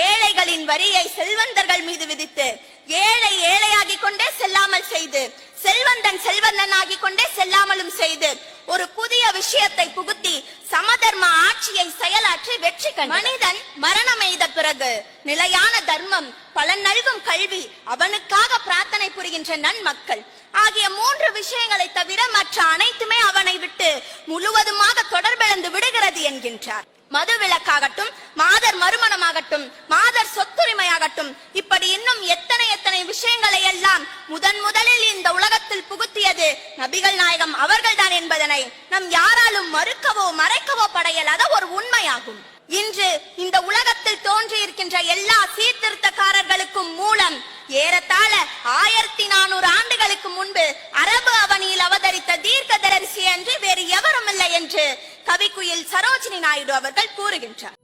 ஏழைகளின் வரியை செல்வந்தர்கள் மீது விதித்து ஏழை ஏழையாகிக் கொண்டே செல்லாமல் செய்து செல்வந்தன் செல்வந்தன் ஆகி கொண்டே செல்லாமலும் செய்து ஒரு புதிய விஷயத்தை புகுத்தி சமதர்ம ஆட்சியை செயலாற்றி வெற்றி கண்டு மனிதன் மரணம் எய்த பிறகு நிலையான தர்மம் பலன் நல்கும் கல்வி அவனுக்காக பிரார்த்தனை புரிகின்ற நன்மக்கள். ஆகிய மூன்று விஷயங்களை தவிர மற்ற அனைத்துமே முழுவதுமாக தொடர்பிழந்து விடுகிறது என்கின்றார். மது விலக்காகட்டும் மாதர் மறுமணமாகட்டும் மாதர் சொத்துரிமையாகட்டும் இப்படி இன்னும் எத்தனை எத்தனை விஷயங்களை எல்லாம் முதன் முதலில் இந்த உலகத்தில் புகுத்தியது நபிகள் நாயகம் அவர்கள்தான் என்பதனை நம் யாராலும் மறுக்கவோ மறைக்கவோ படையலாத ஒரு உண்மையாகும். இன்று இந்த உலகத்தில் தோன்றியிருக்கின்ற எல்லா சீர்திருத்தக்காரர்களுக்கும் மூலம் ஏறத்தாழ ஆயிரத்தி நானூறு ஆண்டுகளுக்கு முன்பு அரபு அவனியில் அவதரித்த தீர்க்க தரிசி என்று வேறு எவர் கவிக்குயில் சரோஜினி நாயுடு அவர்கள் கூறுகின்றார்.